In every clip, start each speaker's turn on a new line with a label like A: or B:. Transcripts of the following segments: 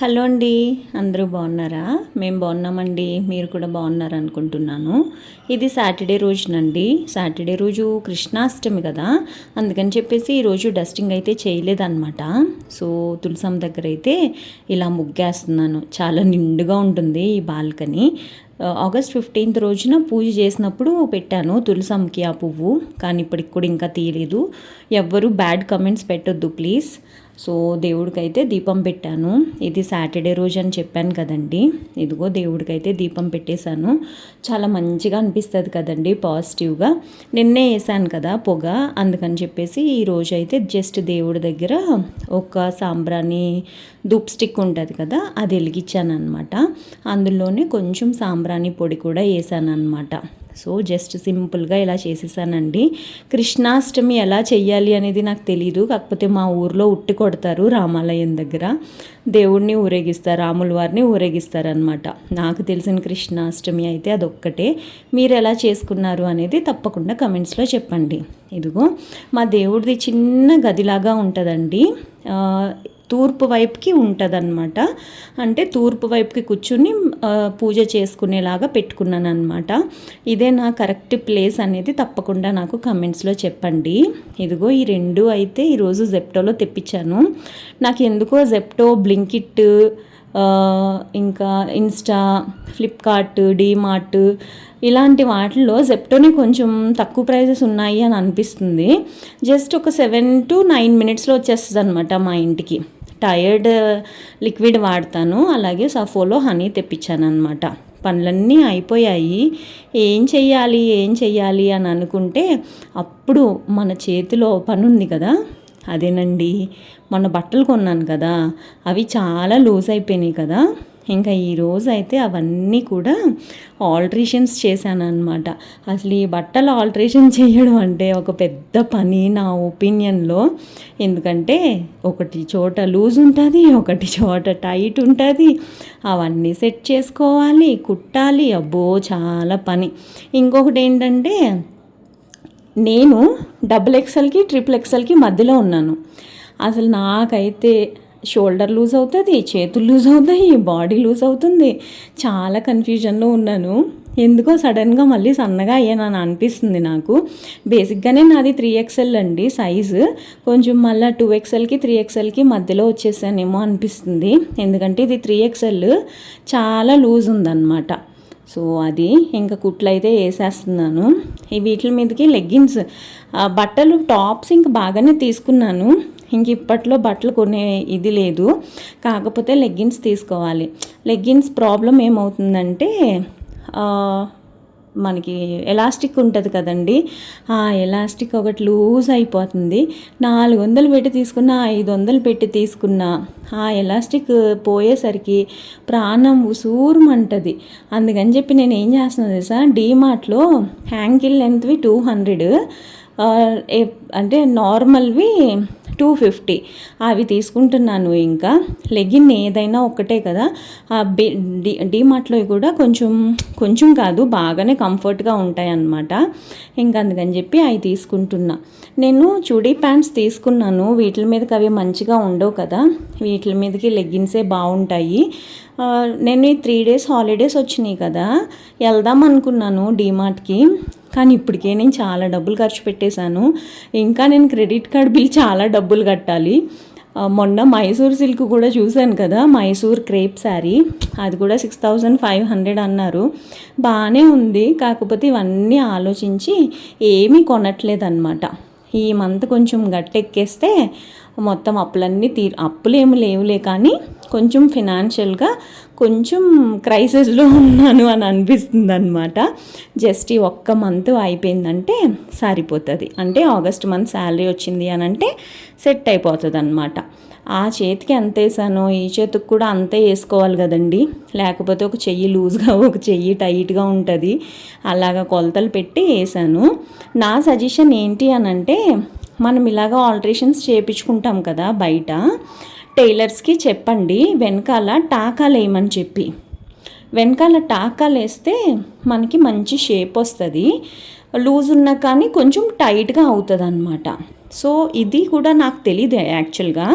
A: Hello అండి అందరూ బాగున్నారా? మేము బాగున్నామండి మీరు కూడా బాగున్నారు అనుకుంటున్నాను. ఇది సాటర్డే రోజునండి. సాటర్డే రోజు కృష్ణాష్టమి కదా అందుకని చెప్పేసి ఈరోజు డస్టింగ్ అయితే చేయలేదన్నమాట. సో తులసం దగ్గర అయితే ఇలా ముగ్గేస్తున్నాను. చాలా నిండుగా ఉంటుంది ఈ బాల్కనీ. ఆగస్ట్ ఫిఫ్టీన్త్ రోజున పూజ చేసినప్పుడు పెట్టాను తులసంకి ఆ పువ్వు కానీ ఇప్పటికి కూడా ఇంకా తీయలేదు. ఎవ్వరు బ్యాడ్ కమెంట్స్ పెట్టొద్దు ప్లీజ్. సో దేవుడికైతే దీపం పెట్టాను. ఇది సాటర్డే రోజు అని చెప్పాను కదండి. ఇదిగో దేవుడికైతే దీపం పెట్టేశాను. చాలా మంచిగా అనిపిస్తుంది కదండి పాజిటివ్గా. నిన్నే వేసాను కదా పొగ అందుకని చెప్పేసి ఈ రోజు అయితే జస్ట్ దేవుడి దగ్గర ఒక సాంబ్రాణి దూప్ స్టిక్ ఉంటుంది కదా అది వెలిగించాను అనమాట అందులోనే కొంచెం సాంబ్రాణి పొడి కూడా వేసాను అనమాట సో జస్ట్ సింపుల్గా ఇలా చేసేసానండి. కృష్ణాష్టమి ఎలా చెయ్యాలి అనేది నాకు తెలియదు కాకపోతే మా ఊర్లో ఉట్టి కొడతారు రామాలయం దగ్గర. దేవుడిని ఊరేగిస్తారు రాముల వారిని ఊరేగిస్తారనమాట నాకు తెలిసిన కృష్ణాష్టమి అయితే అదొక్కటే. మీరు ఎలా చేసుకున్నారు అనేది తప్పకుండా కమెంట్స్లో చెప్పండి. ఇదిగో మా దేవుడిది చిన్న గదిలాగా ఉంటుందండి. తూర్పు వైపుకి ఉంటుందన్నమాట. అంటే తూర్పు వైపుకి కూర్చుని పూజ చేసుకునేలాగా పెట్టుకున్నాను అనమాట ఇదే నా కరెక్ట్ ప్లేస్ అనేది తప్పకుండా నాకు కమెంట్స్లో చెప్పండి. ఇదిగో ఈ రెండు అయితే ఈరోజు జెప్టోలో తెప్పించాను. నాకు ఎందుకో జెప్టో బ్లింకిట్ ఇంకా ఇన్స్టా ఫ్లిప్కార్ట్ డీమార్ట్ ఇలాంటి వాటిల్లో జెప్టోని కొంచెం తక్కువ ప్రైజెస్ ఉన్నాయి అని అనిపిస్తుంది. జస్ట్ ఒక సెవెన్ టు నైన్ మినిట్స్లో వచ్చేస్తుంది అనమాట మా ఇంటికి. టైర్డ్ uh, లిక్విడ్ వాడతాను. అలాగే సఫోలో హనీ తెప్పించాను అనమాట పనులన్నీ అయిపోయాయి. ఏం చెయ్యాలి ఏం చెయ్యాలి అని అనుకుంటే అప్పుడు మన చేతిలో పని ఉంది కదా. అదేనండి మొన్న బట్టలు కొన్నాను కదా. అవి చాలా లూజ్ అయిపోయినాయి కదా. ఇంకా ఈరోజు అయితే అవన్నీ కూడా ఆల్ట్రేషన్స్ చేశాను అనమాట అసలు ఈ బట్టలు ఆల్ట్రేషన్ చేయడం అంటే ఒక పెద్ద పని నా ఒపీనియన్లో. ఎందుకంటే ఒకటి చోట లూజ్ ఉంటుంది ఒకటి చోట టైట్ ఉంటుంది. అవన్నీ సెట్ చేసుకోవాలి కుట్టాలి. అబ్బో చాలా పని. ఇంకొకటి ఏంటంటే నేను డబుల్ ఎక్సెల్కి ట్రిపుల్ ఎక్సెల్కి మధ్యలో ఉన్నాను. అసలు నాకైతే షోల్డర్ లూజ్ అవుతుంది చేతులు లూజ్ అవుతాయి బాడీ లూజ్ అవుతుంది. చాలా కన్ఫ్యూజన్లో ఉన్నాను. ఎందుకో సడన్గా మళ్ళీ సన్నగా అయ్యానని అనిపిస్తుంది నాకు. బేసిక్గానే నాది త్రీ ఎక్స్ఎల్ అండి సైజు. కొంచెం మళ్ళీ టూ ఎక్స్ఎల్కి త్రీ ఎక్స్ఎల్కి మధ్యలో వచ్చేసానేమో అనిపిస్తుంది. ఎందుకంటే ఇది త్రీ ఎక్స్ఎల్ చాలా లూజ్ ఉందన్నమాట. సో అది ఇంకా కుట్లు అయితే వేసేస్తున్నాను. ఈ వీటి మీదకి లెగ్గిన్స్ బట్టలు టాప్స్ ఇంకా బాగానే తీసుకున్నాను. ఇంక ఇప్పట్లో బట్టలు కొనే ఇది లేదు. కాకపోతే లెగ్గిన్స్ తీసుకోవాలి. లెగ్గిన్స్ ప్రాబ్లం ఏమవుతుందంటే మనకి ఎలాస్టిక్ ఉంటుంది కదండి. ఆ ఎలాస్టిక్ ఒకటి లూజ్ అయిపోతుంది. నాలుగు వందలు పెట్టి తీసుకున్న ఐదు వందలు పెట్టి తీసుకున్న ఆ ఎలాస్టిక్ పోయేసరికి ప్రాణం ఉసూరుమంటుంది. అందుకని చెప్పి నేను ఏం చేస్తున్నాను తెలుసా డీమార్ట్లో హ్యాంకిల్ లెంత్వి టూ హండ్రెడ్ అంటే నార్మల్వి టూ ఫిఫ్టీ. అవి తీసుకుంటున్నాను ఇంకా. లెగిన్ ఏదైనా ఒక్కటే కదా. డి డీమార్ట్లో కూడా కొంచెం కొంచెం కాదు బాగానే కంఫర్ట్గా ఉంటాయి అన్నమాట ఇంకా అందుకని చెప్పి అవి తీసుకుంటున్నా. నేను చుడీ ప్యాంట్స్ తీసుకున్నాను. వీటి మీదకి అవి మంచిగా ఉండవు కదా. వీటి మీదకి లెగ్గిన్సే బాగుంటాయి. నేను ఈ త్రీ డేస్ హాలిడేస్ వచ్చినాయి కదా. వెళ్దాం అనుకున్నాను డీమార్ట్కి కానీ ఇప్పటికే నేను చాలా డబ్బులు ఖర్చు పెట్టేశాను. ఇంకా నేను క్రెడిట్ కార్డ్ బిల్ చాలా డబ్బులు కట్టాలి. మొన్న మైసూర్ సిల్క్ కూడా చూశాను కదా మైసూర్ క్రేప్ శారీ. అది కూడా సిక్స్ థౌజండ్ ఫైవ్ హండ్రెడ్ అన్నారు. బాగానే ఉంది. కాకపోతే ఇవన్నీ ఆలోచించి ఏమీ కొనట్లేదన్నమాట. ఈ మంత్ కొంచెం గట్టెక్కేస్తే మొత్తం అప్పులన్నీ తీ అప్పులు ఏమి లేవులే కానీ కొంచెం ఫినాన్షియల్గా కొంచెం క్రైసిస్లో ఉన్నాను అని అనిపిస్తుంది అనమాట జస్ట్ ఈ ఒక్క మంత్ అయిపోయిందంటే సరిపోతుంది. అంటే ఆగస్ట్ మంత్ శాలరీ వచ్చింది అని అంటే సెట్ అయిపోతుంది అనమాట ఆ చేతికి ఎంత వేసాను ఈ చేతికి కూడా అంతే వేసుకోవాలి కదండి. లేకపోతే ఒక చెయ్యి లూజ్గా ఒక చెయ్యి టైట్గా ఉంటుంది. అలాగా కొలతలు పెట్టి వేసాను. నా సజెషన్ ఏంటి అని అంటే మనం ఇలాగ ఆల్టరేషన్స్ చేయించుకుంటాం కదా బయట. టైలర్స్కి చెప్పండి వెనకాల టాకాలు వేయమని చెప్పి. వెనకాల టాకాలు వేస్తే మనకి మంచి షేప్ వస్తుంది. లూజ్ ఉన్నా కానీ కొంచెం టైట్గా అవుతుంది అనమాట సో ఇది కూడా నాకు తెలియదు యాక్చువల్గా.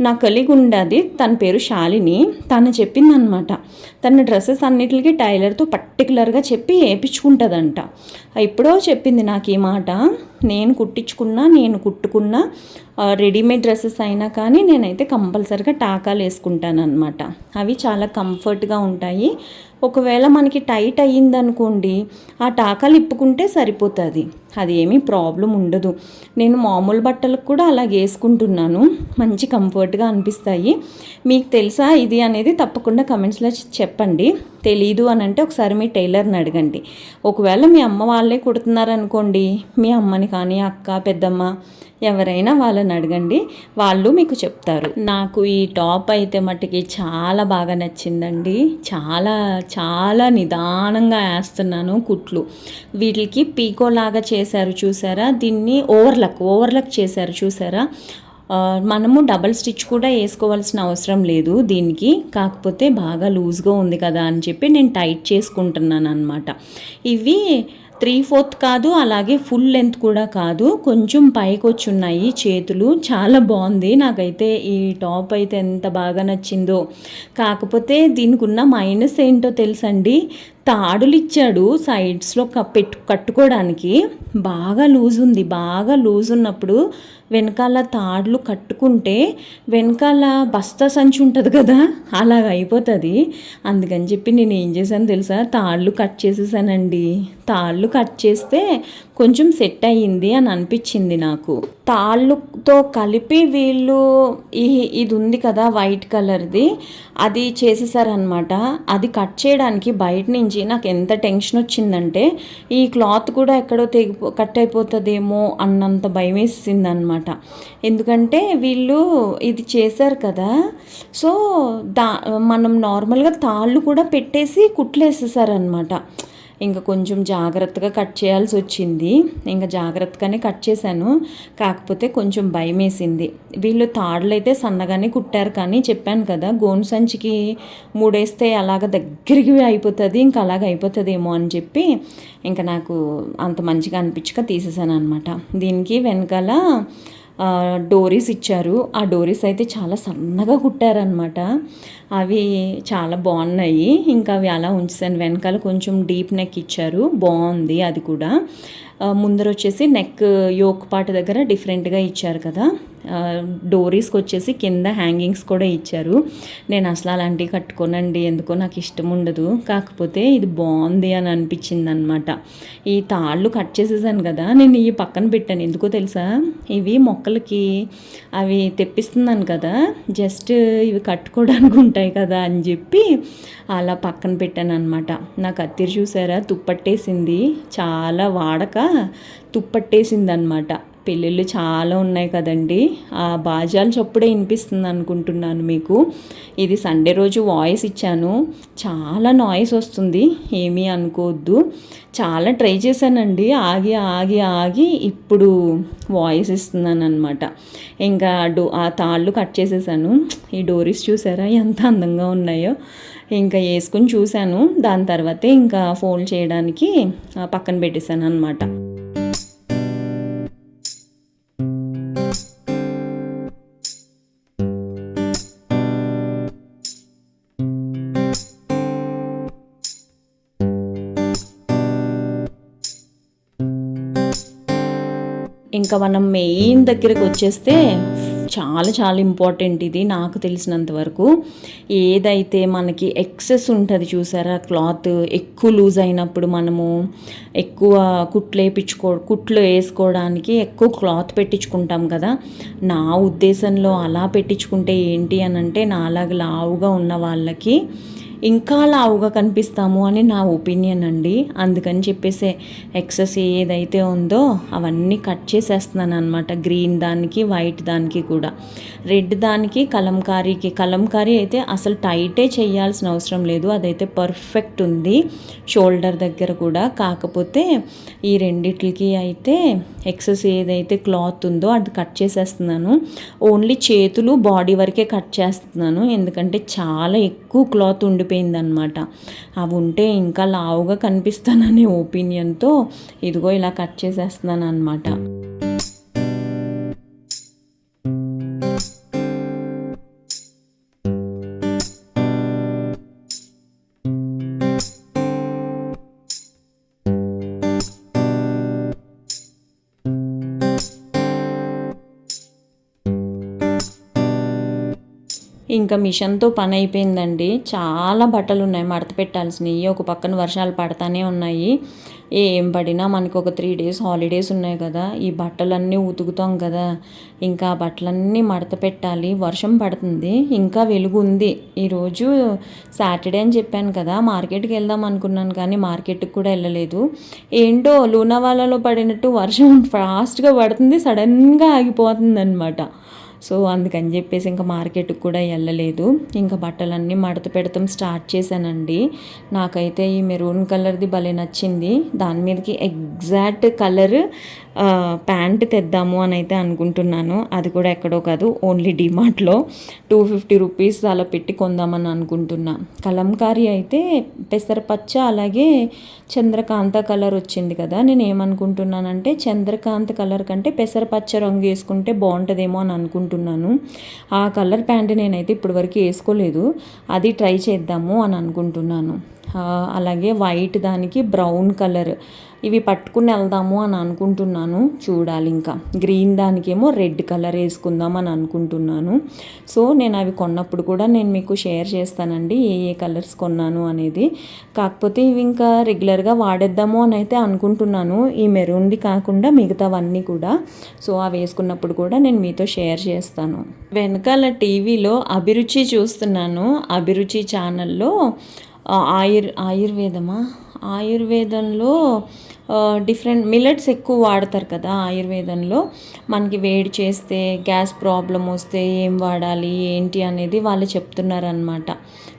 A: నా కలిగి ఉండేది తన పేరు శాలిని. తను చెప్పింది అనమాట తన డ్రెస్సెస్ అన్నిటికీ టైలర్తో పర్టికులర్గా చెప్పి వేయించుకుంటుందంట ఎప్పుడో చెప్పింది నాకు ఈ మాట. నేను కుట్టించుకున్నా నేను కుట్టుకున్న రెడీమేడ్ డ్రెస్సెస్ అయినా కానీ నేనైతే కంపల్సరిగా టాకాలు వేసుకుంటాను అనమాట అవి చాలా కంఫర్ట్గా ఉంటాయి. ఒకవేళ మనకి టైట్ అయ్యిందనుకోండి ఆ టాకాలు ఇప్పుకుంటే సరిపోతుంది. అది ఏమీ ప్రాబ్లం ఉండదు. నేను మామూలు బట్టలకు కూడా అలా వేసుకుంటున్నాను. మంచి కంఫర్ట్గా అనిపిస్తాయి. మీకు తెలుసా ఇది అనేది తప్పకుండా కమెంట్స్లో చెప్పండి. తెలీదు అని అంటే ఒకసారి మీ టైలర్ని అడగండి. ఒకవేళ మీ అమ్మ వాళ్ళే కుడుతున్నారనుకోండి మీ అమ్మని కానీ అక్క పెద్దమ్మ ఎవరైనా వాళ్ళని అడగండి. వాళ్ళు మీకు చెప్తారు. నాకు ఈ టాప్ అయితే మట్టుకి చాలా బాగా నచ్చిందండి. చాలా చాలా నిదానంగా వేస్తున్నాను కుట్లు. వీటికి పీకో లాగా చేశారు చూసారా? దీన్ని ఓవర్లక్ ఓవర్లక్ చేశారు చూసారా? మనము డబల్ స్టిచ్ కూడా వేసుకోవాల్సిన అవసరం లేదు దీనికి. కాకపోతే బాగా లూజ్గా ఉంది కదా అని చెప్పి నేను టైట్ చేసుకుంటున్నాను అనమాట ఇవి త్రీ ఫోర్త్ కాదు అలాగే ఫుల్ లెంత్ కూడా కాదు. కొంచెం పైకి వచ్చి ఉన్నాయి చేతులు. చాలా బాగుంది. నాకైతే ఈ టాప్ అయితే ఎంత బాగా నచ్చిందో. కాకపోతే దీనికి ఉన్న మైనస్ ఏంటో తెలుసండి? తాడులు ఇచ్చాడు సైడ్స్లో పెట్టు కట్టుకోవడానికి బాగా లూజ్ ఉంది బాగా లూజ్ ఉన్నప్పుడు వెనకాల తాడులు కట్టుకుంటే వెనకాల బస్తా సంచి ఉంటుంది కదా అలాగ అయిపోతుంది. అందుకని చెప్పి నేను ఏం చేశాను తెలుసా? తాళ్ళు కట్ చేసేసానండి. తాళ్ళు కట్ చేస్తే కొంచెం సెట్ అయ్యింది అని అనిపించింది నాకు. తాళ్ళుతో కలిపి వీళ్ళు ఈ ఇది ఉంది కదా వైట్ కలర్ది అది చేసేసారనమాట అది కట్ చేయడానికి బయట నుంచి నాకు ఎంత టెన్షన్ వచ్చిందంటే ఈ క్లాత్ కూడా ఎక్కడో తెగి కట్ అయిపోతుందేమో అన్నంత భయం వేసింది అనమాట ఎందుకంటే వీళ్ళు ఇది చేశారు కదా సో దా మనం నార్మల్గా తాళ్ళు కూడా పెట్టేసి కుట్లేసేసారనమాట ఇంకా కొంచెం జాగ్రత్తగా కట్ చేయాల్సి వచ్చింది. ఇంకా జాగ్రత్తగానే కట్ చేశాను. కాకపోతే కొంచెం భయం వేసింది. వీళ్ళు తాడులు అయితే సన్నగానే కుట్టారు కానీ చెప్పాను కదా గోను సంచికి మూడేస్తే అలాగ దగ్గరికి అయిపోతుంది ఇంకా అలాగ అయిపోతుందేమో అని చెప్పి ఇంకా నాకు అంత మంచిగా అనిపించక తీసేసాను అనమాట దీనికి వెనకాల డోరీస్ ఇచ్చారు. ఆ డోరీస్ అయితే చాలా సన్నగా కుట్టారనమాట అవి చాలా బాగున్నాయి. ఇంకా అవి అలా ఉంచాను వెనకాల కొంచెం డీప్ నెక్ ఇచ్చారు. బాగుంది అది కూడా. ముందర వచ్చేసి నెక్ యోక్ పార్ట్ దగ్గర డిఫరెంట్గా ఇచ్చారు కదా. డోరీస్కి వచ్చేసి కింద హ్యాంగింగ్స్ కూడా ఇచ్చారు. నేను అసలు అలాంటివి కట్టుకోనండి ఎందుకో నాకు ఇష్టం ఉండదు. కాకపోతే ఇది బాగుంది అని అనిపించింది అనమాట ఈ తాళ్ళు కట్ చేసేసాను కదా నేను ఈ పక్కన పెట్టాను. ఎందుకో తెలుసా? ఇవి మొక్కలకి అవి తెప్పిస్తున్నాను కదా జస్ట్ ఇవి కట్టుకోవడానికి ఉంటాయి కదా అని చెప్పి అలా పక్కన పెట్టాను అనమాట నాకు అత్తిరి చూసారా? తుప్పట్టేసింది చాలా వాడక. తుప్పట్టేసిందనమాట పెళ్ళిళ్ళు చాలా ఉన్నాయి కదండి. ఆ బాజాలు చప్పుడే వినిపిస్తుంది అనుకుంటున్నాను మీకు. ఇది సండే రోజు వాయిస్ ఇచ్చాను. చాలా నాయిస్ వస్తుంది. ఏమీ అనుకోవద్దు. చాలా ట్రై చేశానండి. ఆగి ఆగి ఆగి ఇప్పుడు వాయిస్ ఇస్తున్నాను అనమాట ఇంకా డో ఆ తాళ్ళు కట్ చేసేసాను. ఈ డోరీస్ చూసారా? ఎంత అందంగా ఉన్నాయో. ఇంకా వేసుకుని చూశాను. దాని తర్వాతే ఇంకా ఫోల్డ్ చేయడానికి పక్కన పెట్టేశాను అనమాట ఇంకా మనం మెయిన్ దగ్గరకు వచ్చేస్తే చాలా చాలా ఇంపార్టెంట్ ఇది నాకు తెలిసినంత వరకు. ఏదైతే మనకి ఎక్సెస్ ఉంటుంది చూసారా? క్లాత్ ఎక్కువ లూజ్ అయినప్పుడు మనము ఎక్కువ కుట్లు వేపించుకో కుట్లు వేసుకోవడానికి ఎక్కువ క్లాత్ పెట్టించుకుంటాం కదా. నా ఉద్దేశంలో అలా పెట్టించుకుంటే ఏంటి అని అంటే నాలాగా లావుగా ఉన్న వాళ్ళకి ఇంకా లావుగా కనిపిస్తాము అని నా ఒపీనియన్ అండి. అందుకని చెప్పేసి ఎక్సెస్ ఏదైతే ఉందో అవన్నీ కట్ చేసేస్తున్నాను అనమాట గ్రీన్ దానికి వైట్ దానికి కూడా. రెడ్ దానికి కలంకారీకి. కలంకారీ అయితే అసలు టైటే చేయాల్సిన అవసరం లేదు. అదైతే పర్ఫెక్ట్ ఉంది షోల్డర్ దగ్గర కూడా. కాకపోతే ఈ రెండిట్లకి అయితే ఎక్సెస్ ఏదైతే క్లాత్ ఉందో అది కట్ చేసేస్తున్నాను. ఓన్లీ చేతులు బాడీ వరకే కట్ చేస్తున్నాను. ఎందుకంటే చాలా ఎక్కువ క్లాత్ ఉండి అయిపోయిందనమాట అవి ఉంటే ఇంకా లావుగా కనిపిస్తాననే ఒపీనియన్తో ఇదిగో ఇలా కట్ చేసేస్తున్నాను అనమాట ఇంకా మిషన్తో పని అయిపోయిందండి చాలా బట్టలు ఉన్నాయి మడత పెట్టాల్సినవి. ఒక పక్కన వర్షాలు పడతానే ఉన్నాయి. ఏం పడినా మనకు ఒక త్రీ డేస్ హాలిడేస్ ఉన్నాయి కదా. ఈ బట్టలన్నీ ఉతుకుతాం కదా. ఇంకా బట్టలన్నీ మడత పెట్టాలి. వర్షం పడుతుంది. ఇంకా వెలుగు ఉంది. ఈరోజు సాటర్డే అని చెప్పాను కదా. మార్కెట్కి వెళ్దాం అనుకున్నాను కానీ మార్కెట్కి కూడా వెళ్ళలేదు. ఏంటో లూనావాలాలో పడినట్టు వర్షం ఫాస్ట్గా పడుతుంది. సడన్గా ఆగిపోతుంది అనమాట సో అందుకని చెప్పేసి ఇంకా మార్కెట్కి కూడా వెళ్ళలేదు. ఇంకా బట్టలన్నీ మడత పెడతాం స్టార్ట్ చేశానండి. నాకైతే ఈ మెరూన్ కలర్ది భలే నచ్చింది. దాని మీదకి ఎగ్జాక్ట్ కలర్ ప్యాంట్ తెద్దాము అని అయితే అనుకుంటున్నాను. అది కూడా ఎక్కడో కాదు ఓన్లీ డిమార్ట్లో. టూ ఫిఫ్టీ రూపీస్ అలా పెట్టి కొందామని అనుకుంటున్నా. కలంకారీ అయితే పెసరపచ్చ అలాగే చంద్రకాంత కలర్ వచ్చింది కదా. నేను ఏమనుకుంటున్నానంటే చంద్రకాంత కలర్ కంటే పెసరపచ్చ రంగు వేసుకుంటే బాగుంటుందేమో అని అనుకుంటున్నాను. ఆ కలర్ ప్యాంట్ నేనైతే ఇప్పటివరకు వేసుకోలేదు. అది ట్రై చేద్దాము అని అనుకుంటున్నాను. అలాగే వైట్ దానికి బ్రౌన్ కలర్. ఇవి పట్టుకుని వెళ్దాము అని అనుకుంటున్నాను. చూడాలి ఇంకా. గ్రీన్ దానికేమో రెడ్ కలర్ వేసుకుందాం అని అనుకుంటున్నాను. సో నేను అవి కొన్నప్పుడు కూడా నేను మీకు షేర్ చేస్తానండి ఏ ఏ కలర్స్ కొన్నాను అనేది. కాకపోతే ఇవి ఇంకా రెగ్యులర్గా వాడేద్దాము అని అయితే అనుకుంటున్నాను. ఈ మెరూన్ది కాకుండా మిగతావన్నీ కూడా. సో అవి వేసుకున్నప్పుడు కూడా నేను మీతో షేర్ చేస్తాను. వెనకాల టీవీలో అభిరుచి చూస్తున్నాను. అభిరుచి ఛానల్లో ఆయుర్ ఆయుర్వేదమా? ఆయుర్వేదంలో డిఫరెంట్ మిల్లెట్స్ ఎక్కువ వాడతారు కదా ఆయుర్వేదంలో. మనకి వేడి చేస్తే గ్యాస్ ప్రాబ్లం వస్తే ఏం వాడాలి ఏంటి అనేది వాళ్ళు చెప్తున్నారనమాట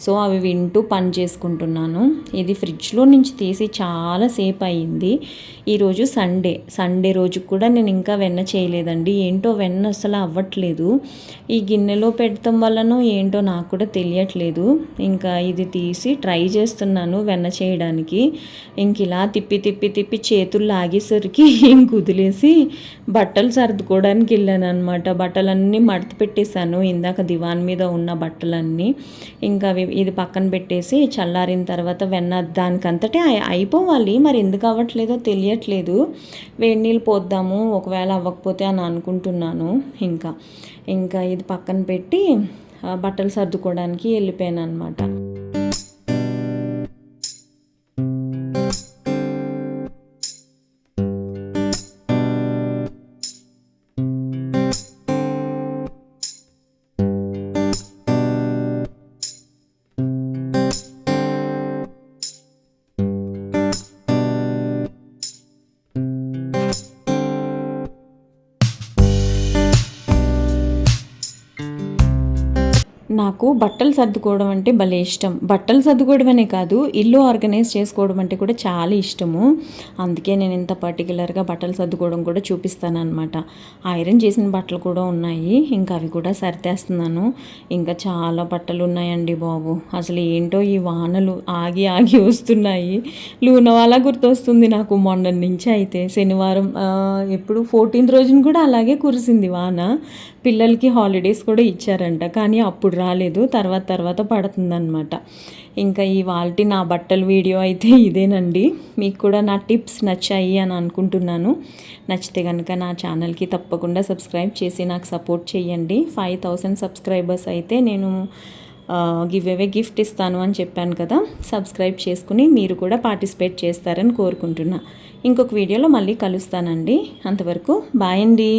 A: సో అవి వింటూ పని చేసుకుంటున్నాను. ఇది ఫ్రిడ్జ్లో నుంచి తీసి చాలా సేపు అయింది ఈరోజు సండే. సండే రోజు కూడా నేను ఇంకా వెన్న చేయలేదండి. ఏంటో వెన్న అసలు అవ్వట్లేదు. ఈ గిన్నెలో పెట్టడం వల్లనో ఏంటో నాకు కూడా తెలియట్లేదు. ఇంకా ఇది తీసి ట్రై చేస్తున్నాను వెన్న చేయడానికి. ఇంక ఇలా తిప్పి తిప్పి తిప్పి చేతులు లాగేసరికి ఇంక వదిలేసి బట్టలు సర్దుకోవడానికి వెళ్ళాను అనమాట బట్టలన్నీ మడత పెట్టేశాను. ఇందాక దివాన్ మీద ఉన్న బట్టలన్నీ. ఇంకా అవి ఇది పక్కన పెట్టేసి చల్లారిన తర్వాత వెన్న దానికంతటే అయిపోవాలి. మరి ఎందుకు అవ్వట్లేదో తెలియట్లేదు. వేడి నీళ్ళు పోద్దాము. ఒకవేళ అవ్వకపోతే అని అనుకుంటున్నాను ఇంకా. ఇంకా ఇది పక్కన పెట్టి బట్టలు సర్దుకోవడానికి వెళ్ళిపోయాను అనమాట నాకు బట్టలు సర్దుకోవడం అంటే భలే ఇష్టం. బట్టలు సర్దుకోవడమనే కాదు ఇల్లు ఆర్గనైజ్ చేసుకోవడం అంటే కూడా చాలా ఇష్టము. అందుకే నేను ఇంత పర్టికులర్గా బట్టలు సర్దుకోవడం కూడా చూపిస్తాను అనమాట ఐరన్ చేసిన బట్టలు కూడా ఉన్నాయి. ఇంకా అవి కూడా సర్దేస్తున్నాను. ఇంకా చాలా బట్టలు ఉన్నాయండి బాబు. అసలు ఏంటో ఈ వానలు ఆగి ఆగి వస్తున్నాయి. లూనవాలా గుర్తొస్తుంది నాకు మొన్న నుంచి అయితే. శనివారం ఎప్పుడు? ఫోర్టీన్త్ రోజున కూడా అలాగే కురిసింది వాన. పిల్లలకి హాలిడేస్ కూడా ఇచ్చారంట కానీ అప్పుడు రాలేదు. తర్వాత తర్వాత పడుతుందనమాట ఇంకా ఈ వాల్టి నా బట్టల వీడియో అయితే ఇదేనండి. మీకు కూడా నా టిప్స్ నచ్చాయి అని అనుకుంటున్నాను. నచ్చితే కనుక నా ఛానల్కి తప్పకుండా సబ్స్క్రైబ్ చేసి నాకు సపోర్ట్ చేయండి. ఫైవ్ థౌసండ్ సబ్స్క్రైబర్స్ అయితే నేను గివ్ అవే గిఫ్ట్ ఇస్తాను అని చెప్పాను కదా. సబ్స్క్రైబ్ చేసుకుని మీరు కూడా పార్టిసిపేట్ చేస్తారని కోరుకుంటున్నా. ఇంకొక వీడియోలో మళ్ళీ కలుస్తానండి. అంతవరకు బాయ్ అండి.